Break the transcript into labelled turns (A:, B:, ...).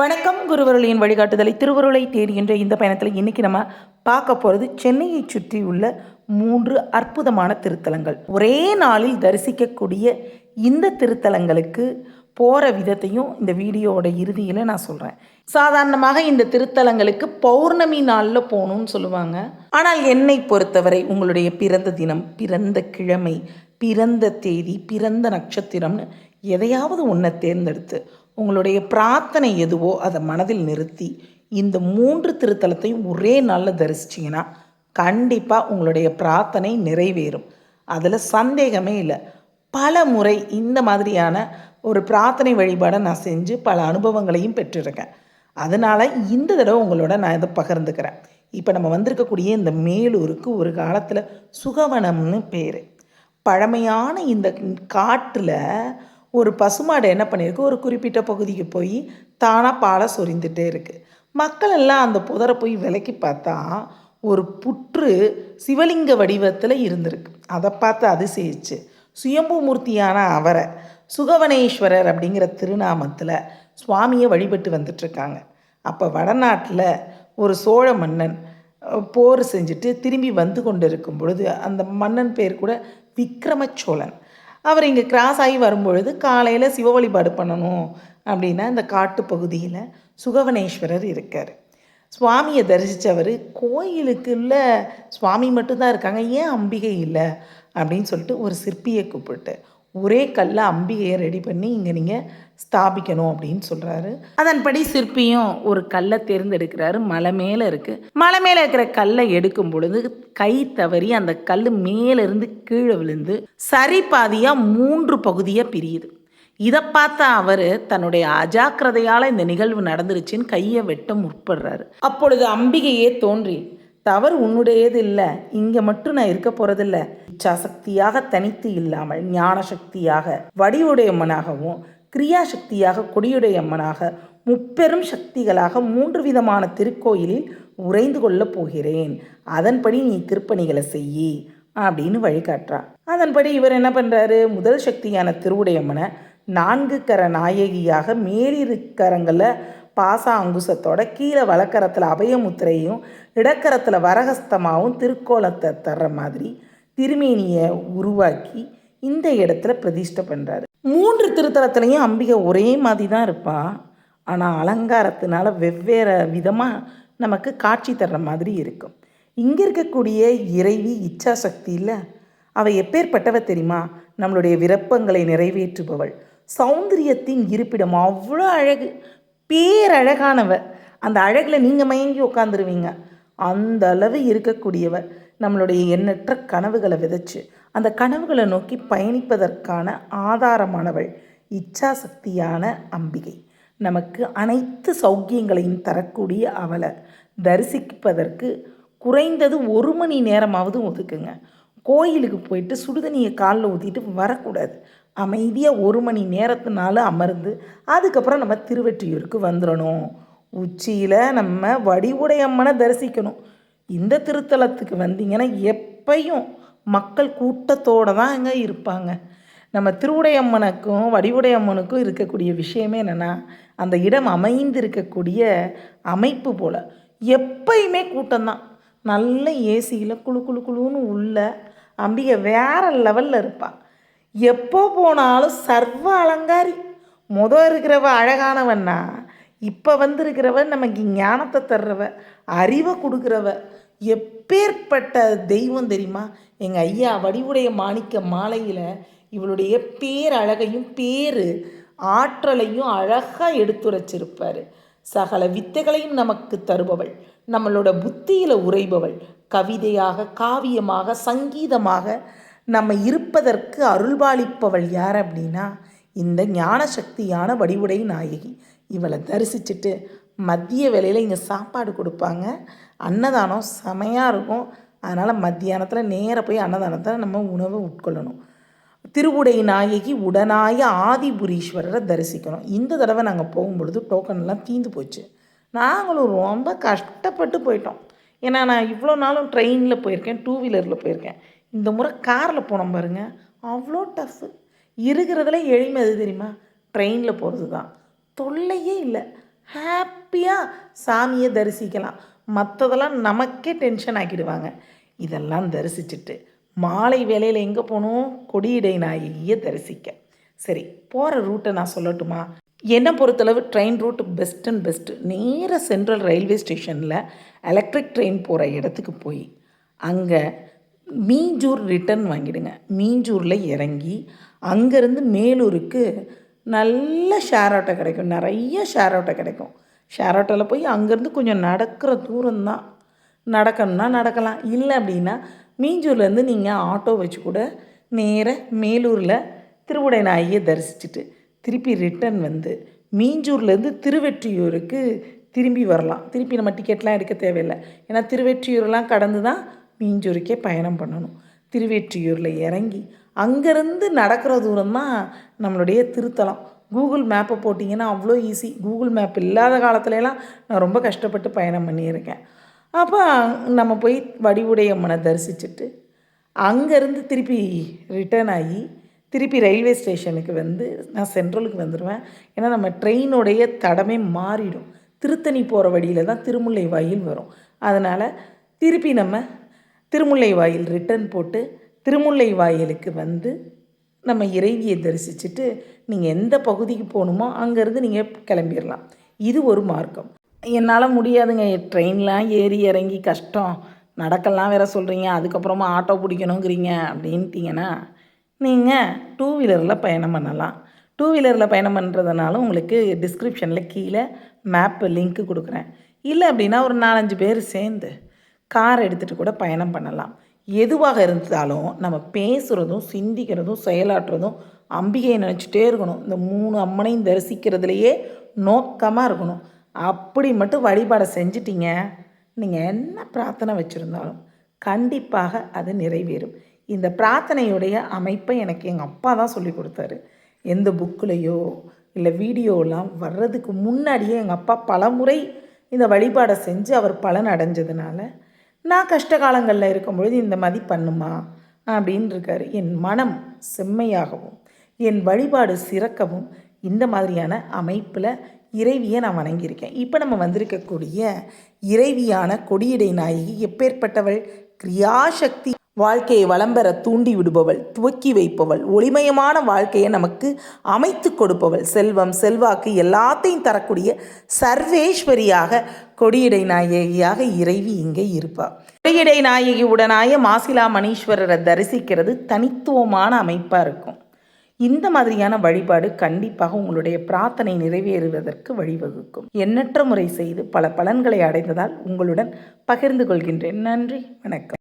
A: வணக்கம் குருவருளியின் வழிகாட்டுதலை திருவருளை தேடுகின்ற இந்த பயணத்தில் இன்றைக்கி நம்ம பார்க்க போகிறது சென்னையை சுற்றி உள்ள மூன்று அற்புதமான திருத்தலங்கள். ஒரே நாளில் தரிசிக்கக்கூடிய இந்த திருத்தலங்களுக்கு போகிற விதத்தையும் இந்த வீடியோவோட இறுதியில் நான் சொல்கிறேன் சாதாரணமாக இந்த திருத்தலங்களுக்கு பௌர்ணமி நாளில் போகணும்னு சொல்லுவாங்க. ஆனால் என்னை பொறுத்தவரை உங்களுடைய பிறந்த தினம் பிறந்த கிழமை பிறந்த தேதி பிறந்த நட்சத்திரம்னு எதையாவது ஒன்றை தேர்ந்தெடுத்து உங்களுடைய பிரார்த்தனை எதுவோ அதை மனதில் நிறுத்தி இந்த மூன்று திருத்தலத்தையும் ஒரே நாளில் தரிசிச்சிங்கன்னா கண்டிப்பாக உங்களுடைய பிரார்த்தனை நிறைவேறும். அதில் சந்தேகமே இல்லை. பல முறை இந்த மாதிரியான ஒரு பிரார்த்தனை வழிபாடை நான் செஞ்சு பல அனுபவங்களையும் பெற்றிருக்கேன். அதனால் இந்த தடவை உங்களோட நான் இதை பகிர்ந்துக்கிறேன். இப்போ நம்ம வந்திருக்கக்கூடிய இந்த மேலூருக்கு ஒரு காலத்தில் சுகவனம்னு பேர். பழமையான இந்த காட்டில் ஒரு பசுமாடு என்ன பண்ணியிருக்கு? ஒரு குறிப்பிட்ட பகுதிக்கு போய் தானாக பாலை சொரிந்துட்டே இருக்குது மக்கள் எல்லாம் அந்த புதரை போய் விலைக்கு பார்த்தா ஒரு புற்று சிவலிங்க வடிவத்தில் இருந்திருக்கு. அதை பார்த்து அதிசயிச்சு. சுயம்புமூர்த்தியான அவரை சுகவனேஸ்வரர் அப்படிங்கிற திருநாமத்தில் சுவாமியை வழிபட்டு வந்துட்டுருக்காங்க அப்போ வடநாட்டில் ஒரு சோழ மன்னன் போர் செஞ்சுட்டு திரும்பி வந்து கொண்டு இருக்கும் பொழுது அந்த மன்னன் பேர் கூட விக்ரம சோழன் அவர் இங்கே கிராஸ் ஆகி வரும்பொழுது காலையில் சிவ வழிபாடு பண்ணணும் அப்படின்னா இந்த காட்டு பகுதியில் சுகவனேஸ்வரர் இருக்கார். சுவாமியை தரிசித்தவர் கோயிலுக்குள்ள சுவாமி மட்டும்தான் இருக்காங்க ஏன் அம்பிகை இல்லை? அப்படின்னு சொல்லிட்டு ஒரு சிற்பியை கூப்பிட்டு ஒரே கல்ல அம்பிகையை ரெடி பண்ணி இங்கே நீங்கள் ஸ்தாபிக்கணும் அப்படின்னு சொல்கிறாரு அதன்படி சிற்பியும் ஒரு கல்லை தேர்ந்தெடுக்கிறாரு. மலை மேலே இருக்குது மலை மேலே இருக்கிற கல்லை எடுக்கும் பொழுது கை தவறி அந்த கல் மேலேருந்து கீழே விழுந்து சரி பாதியாக மூன்று பகுதியாக பிரியுது. இதை பார்த்த அவர் தன்னுடைய அஜாக்கிரதையால் இந்த நிகழ்வு நடந்துருச்சுன்னு கையை வெட்ட முற்படுறாரு. அப்பொழுது அம்பிகையே தோன்றி தவறு உன்னுடையது இல்லை. இங்கே மட்டும் நான் இருக்க போகிறதில்ல இச்சாசக்தியாக தனித்து இல்லாமல் ஞான சக்தியாக வடிவுடையம்மனாகவும் கிரியாசக்தியாக கொடியுடையம்மனாக முப்பெரும் சக்திகளாக மூன்று விதமான திருக்கோயிலில் உறைந்து கொள்ளப் போகிறேன். அதன்படி நீ திருப்பணிகளை செய்யி அப்படின்னு வழிகாட்டுறா. அதன்படி இவர் என்ன பண்ணுறாரு முதல் சக்தியான திருவுடையம்மனை நான்கு கர நாயகியாக மேலிருக்கரங்களை பாசா அங்குசத்தோட கீழே வலக்கரத்தில் அபயமுத்திரையும் இடக்கரத்தில் வரகஸ்தமாகவும் திருக்கோலத்தை தர்ற மாதிரி திருமேனியை உருவாக்கி இந்த இடத்துல பிரதிஷ்டை பண்ணுறாரு மூன்று திருத்தலத்துலேயும் அம்பிகை ஒரே மாதிரி தான் இருப்பா. ஆனால் அலங்காரத்தினால வெவ்வேறு விதமாக நமக்கு காட்சி தர்ற மாதிரி இருக்கும். இங்கே இருக்கக்கூடிய இறைவி இச்சா சக்தி இல்லை அவள் எப்பேற்பட்டவ தெரியுமா? நம்மளுடைய விருப்பங்களை நிறைவேற்றுபவள். சௌந்தரியத்தின் இருப்பிடம் அவ்வளோ அழகு. பேரழகானவ அந்த அழகில் நீங்கள் மயங்கி உட்காந்துருவீங்க அந்த அளவு இருக்கக்கூடியவர் நம்மளுடைய எண்ணற்ற கனவுகளை விதைச்சு அந்த கனவுகளை நோக்கி பயணிப்பதற்கான ஆதாரமானவள் இச்சாசக்தியான அம்பிகை. நமக்கு அனைத்து சௌக்கியங்களையும் தரக்கூடிய அவளை தரிசிப்பதற்கு குறைந்தது ஒரு மணி நேரமாவது ஒதுக்குங்க. கோயிலுக்கு போயிட்டு சுடுதண்ணியை காலில் ஊற்றிட்டு வரக்கூடாது. அமைதியாக ஒரு மணி நேரத்தினால அமர்ந்து அதுக்கப்புறம் நம்ம திருவெற்றியூருக்கு வந்துடணும் உச்சியில் நம்ம வடிவுடையம்மனை தரிசிக்கணும். இந்த திருத்தலத்துக்கு வந்தீங்கன்னா எப்பையும் மக்கள் கூட்டத்தோடு தான் அங்கே இருப்பாங்க. நம்ம திருவுடையம்மனுக்கும் வடிவுடையம்மனுக்கும் இருக்கக்கூடிய விஷயமே என்னென்னா அந்த இடம் அமைந்து இருக்கக்கூடிய அமைப்பு போல். எப்பயுமே கூட்டம்தான் நல்ல ஏசியில் குளு குழு குளுன்னு உள்ள அம்பிகை வேற லெவலில் இருப்பாள் எப்போ போனாலும் சர்வ அலங்காரி. முத இருக்கிறவ அழகானவன்னா இப்போ வந்திருக்கிறவ நமக்கு ஞானத்தை தர்றவ அறிவை கொடுக்குறவ எப்பேற்பட்ட தெய்வம் தெரியுமா? எங்கள் ஐயா வடிவுடைய மாணிக்க மாலையில் இவளுடைய பேரழகையும் பேரு ஆற்றலையும் அழகாக எடுத்துரைச்சிருப்பார். சகல வித்தைகளையும் நமக்கு தருபவள். நம்மளோட புத்தியில் உரைபவள் கவிதையாக காவியமாக சங்கீதமாக நம்ம இருப்பதற்கு அருள்பாலிப்பவள் யார் அப்படின்னா இந்த ஞான சக்தியான வடிவுடை நாயகி. இவளை தரிசிச்சுட்டு மதிய வேலையில் இங்கே சாப்பாடு கொடுப்பாங்க. அன்னதானம் செமையாக இருக்கும். அதனால் மத்தியானத்தில் நேராக போய் அன்னதானத்தில் நம்ம உணவை உட்கொள்ளணும். திருவுடை நாயகி உடனாய ஆதிபுரீஸ்வரரை தரிசிக்கணும். இந்த தடவை நாங்கள் போகும்பொழுது டோக்கன்லாம் தீந்து போச்சு. நாங்களும் ரொம்ப கஷ்டப்பட்டு போயிட்டோம். ஏன்னா நான் இவ்வளோ நாளும் ட்ரெயினில் போயிருக்கேன் டூ வீலரில் போயிருக்கேன். இந்த முறை காரில் போனோம் பாருங்க. அவ்வளோ டஃப்பு இருக்கிறதுல எளிமை அது தெரியுமா? ட்ரெயினில் போகிறது தான் தொல்லையே இல்லை. ஹாப்பியாக சாமியை தரிசிக்கலாம். மற்றதெல்லாம் நமக்கே டென்ஷன் ஆக்கிடுவாங்க. இதெல்லாம் தரிசிச்சுட்டு மாலை வேலையில் எங்கே போகணும் கொடியடை நாயகியை தரிசிக்க. சரி போகிற ரூட்டை நான் சொல்லட்டுமா? என்னை பொறுத்தளவு train route best and best நேராக சென்ட்ரல் ரயில்வே ஸ்டேஷனில் எலக்ட்ரிக் ட்ரெயின் போகிற இடத்துக்கு போய் அங்கே மீஞ்சூர் ரிட்டர்ன் வாங்கிடுங்க. மீஞ்சூரில் இறங்கி அங்கேருந்து மேலூருக்கு நல்ல ஷேர் ஆட்டோ கிடைக்கும். நிறைய ஷேர் ஆட்டோ கிடைக்கும். ஷேர் ஆட்டோவில் போய் அங்கேருந்து கொஞ்சம் நடக்கிற தூரம்தான். நடக்கணும்னா நடக்கலாம். இல்லை அப்படின்னா மீஞ்சூர்லேருந்து நீங்கள் ஆட்டோ வச்சு கூட நேர மேலூரில் திருவுடை நாயை தரிசிச்சுட்டு திருப்பி ரிட்டர்ன் வந்து மீஞ்சூர்லேருந்து திருவெற்றியூருக்கு திரும்பி வரலாம். திருப்பி நம்ம டிக்கெட்லாம் எடுக்க தேவையில்லை. ஏன்னா திருவெற்றியூர்லாம் கடந்து தான் மீஞ்சூருக்கே பயணம் பண்ணணும். திருவெற்றியூரில் இறங்கி அங்கேருந்து நடக்கிற தூரம் தான் நம்மளுடைய திருத்தலம். கூகுள் மேப்பை போட்டிங்கன்னா அவ்வளோ ஈஸி. கூகுள் மேப் இல்லாத காலத்துலலாம் நான் ரொம்ப கஷ்டப்பட்டு பயணம் பண்ணியிருக்கேன். அப்போ நம்ம போய் வடிவுடையம்மனை தரிசிச்சுட்டு அங்கேருந்து திருப்பி ரிட்டர்ன் ஆகி திருப்பி ரயில்வே ஸ்டேஷனுக்கு வந்து நான் சென்ட்ரலுக்கு வந்துடுவேன் ஏன்னா நம்ம ட்ரெயினுடைய தடமே மாறிடும். திருத்தணி போகிற வழியில் தான் திருமுல்லை வாயில் வரும். அதனால் திருப்பி நம்ம திருமுல்லை வாயில் ரிட்டர்ன் போட்டு திருமுல்லை வாயிலுக்கு வந்து நம்ம இறைவியை தரிசிச்சுட்டு நீங்கள் எந்த பகுதிக்கு போகணுமோ அங்கேருந்து நீங்கள் கிளம்பிடலாம். இது ஒரு மார்க்கம். என்னால் முடியாதுங்க. ட்ரெயின்லாம் ஏறி இறங்கி கஷ்டம். நடக்கலாம் வேற சொல்கிறீங்க அதுக்கப்புறமா ஆட்டோ பிடிக்கணுங்கிறீங்க அப்படின்ட்டிங்கன்னா நீங்கள் டூ வீலரில் பயணம் பண்ணலாம். டூ வீலரில் பயணம் பண்ணுறதுனால உங்களுக்கு டிஸ்கிரிப்ஷனில் கீழே மேப்பு லிங்க்கு கொடுக்குறேன். இல்லை அப்படின்னா ஒரு நாலஞ்சு பேர் சேர்ந்து கார் எடுத்துகிட்டு கூட பயணம் பண்ணலாம். எதுவாக இருந்தாலும் நம்ம பேசுகிறதும் சிந்திக்கிறதும் செயலாற்றுறதும் அம்பிகையை நினச்சிட்டே இருக்கணும். இந்த மூணு அம்மனையும் தரிசிக்கிறதுலையே நோக்கமாக இருக்கணும். அப்படி மட்டும் வழிபாடை செஞ்சிட்டிங்க நீங்கள் என்ன பிரார்த்தனை வச்சுருந்தாலும் கண்டிப்பாக அது நிறைவேறும். இந்த பிரார்த்தனையுடைய அமைப்பை எனக்கு எங்கள் அப்பா தான் சொல்லி கொடுத்தாரு. எந்த புக்குலேயோ இல்லை வீடியோலாம் வர்றதுக்கு முன்னாடியே எங்கள் அப்பா பலமுறை இந்த வழிபாடை செஞ்சு அவர் பலன் அடைஞ்சதுனால நான் கஷ்ட காலங்களில் இருக்கும் பொழுது இந்த மாதிரி பண்ணுமா? அப்படின்னு இருக்காரு என் மனம் செம்மையாகவும் என் வழிபாடு சிறக்கவும் இந்த மாதிரியான அமைப்பில் இறைவியை நான் வணங்கியிருக்கேன். இப்போ நம்ம வந்திருக்கக்கூடிய இறைவியான கொடியடை நாயகி எப்பேற்பட்டவள்? கிரியாசக்தி. வாழ்க்கையை வளம்பெற தூண்டி விடுபவள் துவக்கி வைப்பவள் ஒளிமயமான வாழ்க்கையை நமக்கு அமைத்து கொடுப்பவள். செல்வம் செல்வாக்கு எல்லாத்தையும் தரக்கூடிய சர்வேஸ்வரியாக கொடியடை நாயகியாக இறைவி இங்கே இருப்பாள் கொடியடை நாயகி உடனாய மாசிலா மணீஸ்வரரை தரிசிக்கிறது தனித்துவமான அமைப்பாக இருக்கும். இந்த மாதிரியான வழிபாடு கண்டிப்பாக உங்களுடைய பிரார்த்தனை நிறைவேறுவதற்கு வழிவகுக்கும். எண்ணற்ற முறை செய்து பல பலன்களை அடைந்ததால் உங்களுடன் பகிர்ந்து கொள்கின்றேன். நன்றி வணக்கம்.